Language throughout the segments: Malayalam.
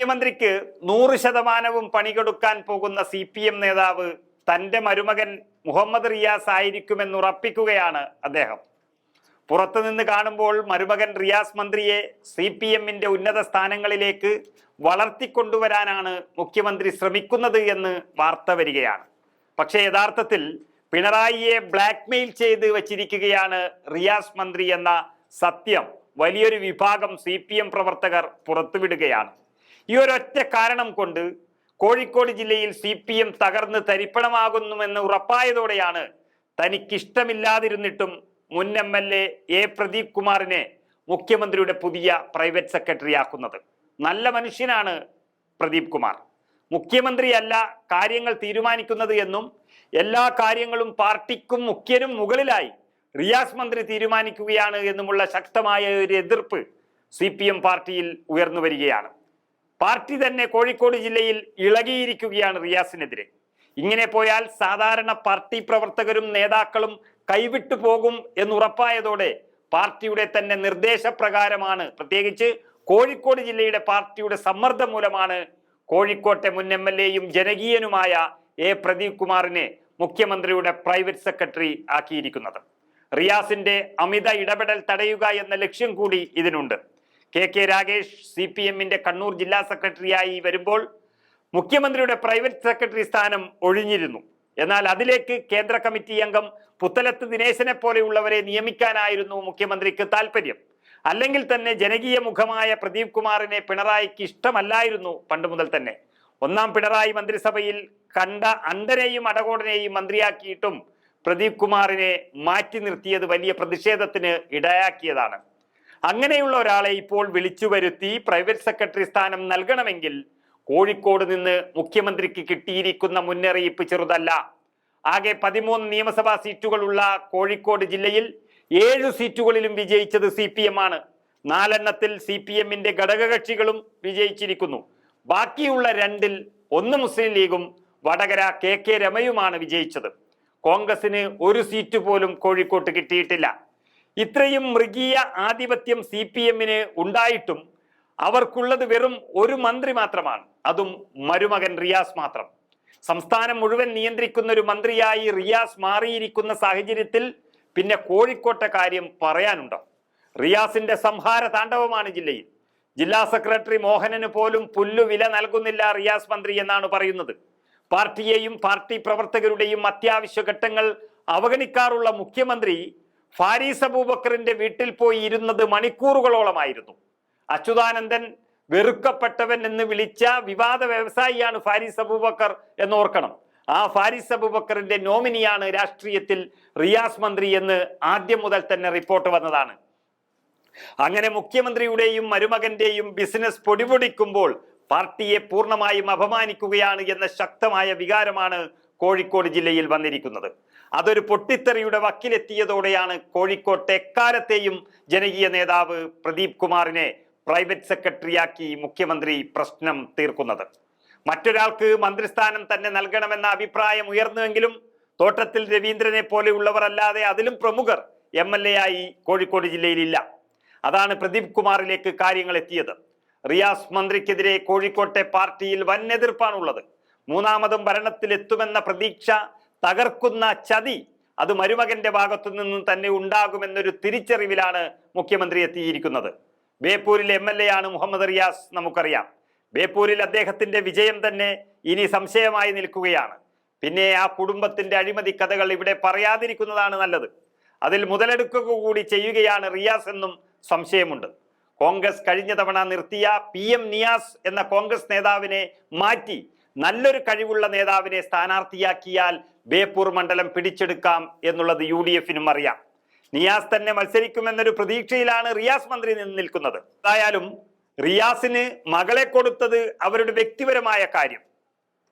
മുഖ്യമന്ത്രിക്ക് നൂറ് ശതമാനവും പണികൊടുക്കാൻ പോകുന്ന സി പി എം നേതാവ് തന്റെ മരുമകൻ മുഹമ്മദ് റിയാസ് ആയിരിക്കുമെന്ന് ഉറപ്പിക്കുകയാണ് അദ്ദേഹം. പുറത്തുനിന്ന് കാണുമ്പോൾ മരുമകൻ റിയാസ് മന്ത്രിയെ സി പി എമ്മിന്റെ ഉന്നത സ്ഥാനങ്ങളിലേക്ക് വളർത്തിക്കൊണ്ടുവരാനാണ് മുഖ്യമന്ത്രി ശ്രമിക്കുന്നത് എന്ന് വാർത്ത വരികയാണ്. പക്ഷേ യഥാർത്ഥത്തിൽ പിണറായിയെ ബ്ലാക്ക്മെയിൽ ചെയ്ത് വച്ചിരിക്കുകയാണ് റിയാസ് മന്ത്രി എന്ന സത്യം വലിയൊരു വിഭാഗം സി പ്രവർത്തകർ പുറത്തുവിടുകയാണ്. ഈ ഒരൊറ്റ കാരണം കൊണ്ട് കോഴിക്കോട് ജില്ലയിൽ സി പി എം തകർന്ന് തരിപ്പണമാകുന്നുവെന്ന് ഉറപ്പായതോടെയാണ് തനിക്കിഷ്ടമില്ലാതിരുന്നിട്ടും മുൻ എം എൽ എ പ്രദീപ് കുമാറിനെ മുഖ്യമന്ത്രിയുടെ പുതിയ പ്രൈവറ്റ് സെക്രട്ടറി ആക്കുന്നത് നല്ല മനുഷ്യനാണ് പ്രദീപ് കുമാർ. മുഖ്യമന്ത്രിയല്ല കാര്യങ്ങൾ തീരുമാനിക്കുന്നത് എന്നും എല്ലാ കാര്യങ്ങളും പാർട്ടിക്കും മുഖ്യനും മുകളിലായി റിയാസ് മന്ത്രി തീരുമാനിക്കുകയാണ് എന്നുമുള്ള ശക്തമായ ഒരു എതിർപ്പ് സി പാർട്ടിയിൽ ഉയർന്നു വരികയാണ്. പാർട്ടി തന്നെ കോഴിക്കോട് ജില്ലയിൽ ഇളകിയിരിക്കുകയാണ് റിയാസിനെതിരെ. ഇങ്ങനെ പോയാൽ സാധാരണ പാർട്ടി പ്രവർത്തകരും നേതാക്കളും കൈവിട്ടു പോകും എന്നുറപ്പായതോടെ പാർട്ടിയുടെ തന്നെ നിർദ്ദേശപ്രകാരമാണ്. പ്രത്യേകിച്ച് കോഴിക്കോട് ജില്ലയുടെ പാർട്ടിയുടെ സമ്മർദ്ദം മൂലമാണ് കോഴിക്കോട്ടെ മുൻ എം എൽ എയും ജനകീയനുമായ എ പ്രദീപ് കുമാറിനെ മുഖ്യമന്ത്രിയുടെ പ്രൈവറ്റ് സെക്രട്ടറി ആക്കിയിരിക്കുന്നത്. റിയാസിന്റെ അമിത ഇടപെടൽ തടയുക എന്ന ലക്ഷ്യം കൂടി ഇതിനുണ്ട്. K K Ragesh C P എമ്മിന്റെ കണ്ണൂർ ജില്ലാ സെക്രട്ടറിയായി വരുമ്പോൾ മുഖ്യമന്ത്രിയുടെ പ്രൈവറ്റ് സെക്രട്ടറി സ്ഥാനം ഒഴിഞ്ഞിരുന്നു. എന്നാൽ അതിലേക്ക് കേന്ദ്ര കമ്മിറ്റി അംഗം പുത്തലത്ത് ദിനേശനെ പോലെയുള്ളവരെ നിയമിക്കാനായിരുന്നു മുഖ്യമന്ത്രിക്ക് താല്പര്യം അല്ലെങ്കിൽ തന്നെ ജനകീയ മുഖമായ പ്രദീപ് കുമാറിനെ പിണറായിക്ക് ഇഷ്ടമല്ലായിരുന്നു പണ്ട് മുതൽ തന്നെ. ഒന്നാം പിണറായി മന്ത്രിസഭയിൽ കണ്ട അണ്ടനെയും അടകോടനെയും മന്ത്രിയാക്കിയിട്ടും പ്രദീപ് കുമാറിനെ മാറ്റി നിർത്തിയത് വലിയ പ്രതിഷേധത്തിന് ഇടയാക്കിയതാണ്. അങ്ങനെയുള്ള ഒരാളെ ഇപ്പോൾ വിളിച്ചു വരുത്തി പ്രൈവറ്റ് സെക്രട്ടറി സ്ഥാനം നൽകണമെങ്കിൽ കോഴിക്കോട് നിന്ന് മുഖ്യമന്ത്രിക്ക് കിട്ടിയിരിക്കുന്ന മുന്നറിയിപ്പ് ചെറുതല്ല. ആകെ പതിമൂന്ന് നിയമസഭാ സീറ്റുകളുള്ള കോഴിക്കോട് ജില്ലയിൽ ഏഴ് സീറ്റുകളിലും വിജയിച്ചത് സി പി എം ആണ്. നാലെണ്ണത്തിൽ സി പി എമ്മിന്റെ ഘടകകക്ഷികളും വിജയിച്ചിരിക്കുന്നു. ബാക്കിയുള്ള രണ്ടിൽ ഒന്ന് മുസ്ലിം ലീഗും വടകര കെ കെ രമയുമാണ് വിജയിച്ചത്. കോൺഗ്രസിന് ഒരു സീറ്റ് പോലും കോഴിക്കോട്ട് കിട്ടിയിട്ടില്ല. ഇത്രയും മൃഗീയ ആധിപത്യം സി പി എമ്മിന് ഉണ്ടായിട്ടും അവർക്കുള്ളത് വെറും ഒരു മന്ത്രി മാത്രമാണ്. അതും മരുമകൻ റിയാസ് മാത്രം. സംസ്ഥാനം മുഴുവൻ നിയന്ത്രിക്കുന്ന ഒരു മന്ത്രിയായി റിയാസ് മാറിയിരിക്കുന്ന സാഹചര്യത്തിൽ പിന്നെ കോഴിക്കോട്ടെ കാര്യം പറയാനുണ്ടോ? റിയാസിന്റെ സംഹാര താണ്ഡവമാണ് ജില്ലയിൽ. ജില്ലാ സെക്രട്ടറി മോഹനന് പോലും പുല്ലു വില നൽകുന്നില്ല റിയാസ് മന്ത്രി എന്നാണ് പറയുന്നത്. പാർട്ടിയെയും പാർട്ടി പ്രവർത്തകരുടെയും അത്യാവശ്യ ഘട്ടങ്ങൾ അവഗണിക്കാറുള്ള മുഖ്യമന്ത്രി ഫാരീസ് അബൂബക്കറിന്റെ വീട്ടിൽ പോയി ഇരുന്നത് മണിക്കൂറുകളോളമായിരുന്നു. അച്യുതാനന്ദൻ വെറുക്കപ്പെട്ടവൻ എന്ന് വിളിച്ച വിവാദ വ്യവസായിയാണ് ഫാരീസ് അബൂബക്കർ എന്ന് ഓർക്കണം ആ ഫാരിസ് അബൂബക്കറിന്റെ നോമിനിയാണ് രാഷ്ട്രീയത്തിൽ റിയാസ് മന്ത്രി എന്ന് ആദ്യം മുതൽ തന്നെ റിപ്പോർട്ട് വന്നതാണ്. അങ്ങനെ മുഖ്യമന്ത്രിയുടെയും മരുമകന്റെയും ബിസിനസ് പൊടിപൊടിക്കുമ്പോൾ പാർട്ടിയെ പൂർണമായും അപമാനിക്കുകയാണ് എന്ന ശക്തമായ വികാരമാണ് കോഴിക്കോട് ജില്ലയിൽ വന്നിരിക്കുന്നത്. അതൊരു പൊട്ടിത്തെറിയുടെ വക്കിലെത്തിയതോടെയാണ് കോഴിക്കോട്ട് എക്കാലത്തെയും ജനകീയ നേതാവ് പ്രദീപ് കുമാറിനെ പ്രൈവറ്റ് സെക്രട്ടറിയാക്കി മുഖ്യമന്ത്രി പ്രശ്നം തീർക്കുന്നത്. മറ്റൊരാൾക്ക് മന്ത്രിസ്ഥാനം തന്നെ നൽകണമെന്ന അഭിപ്രായം ഉയർന്നുവെങ്കിലും തോട്ടത്തിൽ രവീന്ദ്രനെ പോലെയുള്ളവർ അല്ലാതെ അതിലും പ്രമുഖർ എം എൽ എ ആയി കോഴിക്കോട് ജില്ലയിലില്ല. അതാണ് പ്രദീപ് കുമാറിലേക്ക് കാര്യങ്ങൾ എത്തിയത് റിയാസ് മന്ത്രിക്കെതിരെ കോഴിക്കോട്ടെ പാർട്ടിയിൽ വൻ എതിർപ്പാണുള്ളത്. മൂന്നാമതും ഭരണത്തിലെത്തുമെന്ന പ്രതീക്ഷ തകർക്കുന്ന ചതി അത് മരുമകന്റെ ഭാഗത്തു നിന്നും തന്നെ ഉണ്ടാകുമെന്നൊരു തിരിച്ചറിവിലാണ് മുഖ്യമന്ത്രി എത്തിയിരിക്കുന്നത്. ബേപ്പൂരിലെ എം എൽ എ ആണ് മുഹമ്മദ് റിയാസ് നമുക്കറിയാം. ബേപ്പൂരിൽ അദ്ദേഹത്തിന്റെ വിജയം തന്നെ ഇനി സംശയമായി നിൽക്കുകയാണ്. പിന്നെ ആ കുടുംബത്തിന്റെ അഴിമതി കഥകൾ ഇവിടെ പറയാതിരിക്കുന്നതാണ് നല്ലത്. അതിൽ മുതലെടുക്കുക കൂടി ചെയ്യുകയാണ് റിയാസ് എന്നും സംശയമുണ്ട്. കോൺഗ്രസ് കഴിഞ്ഞ തവണ നിർത്തിയ പി എം നിയാസ് എന്ന കോൺഗ്രസ് നേതാവിനെ മാറ്റി നല്ലൊരു കഴിവുള്ള നേതാവിനെ സ്ഥാനാർത്ഥിയാക്കിയാൽ ബേപ്പൂർ മണ്ഡലം പിടിച്ചെടുക്കാം എന്നുള്ളത് യു ഡി എഫിനും അറിയാം. നിയാസ് തന്നെ മത്സരിക്കുമെന്നൊരു പ്രതീക്ഷയിലാണ് റിയാസ് മന്ത്രി നിന്ന് നിൽക്കുന്നത്. എന്തായാലും റിയാസിന് മകളെ കൊടുത്തത് അവരുടെ വ്യക്തിപരമായ കാര്യം.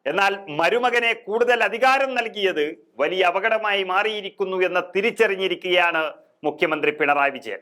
എന്നാൽ മരുമകനെ കൂടുതൽ അധികാരം നൽകിയത് വലിയ അപകടമായി മാറിയിരിക്കുന്നു എന്ന് തിരിച്ചറിഞ്ഞിരിക്കുകയാണ് മുഖ്യമന്ത്രി പിണറായി വിജയൻ.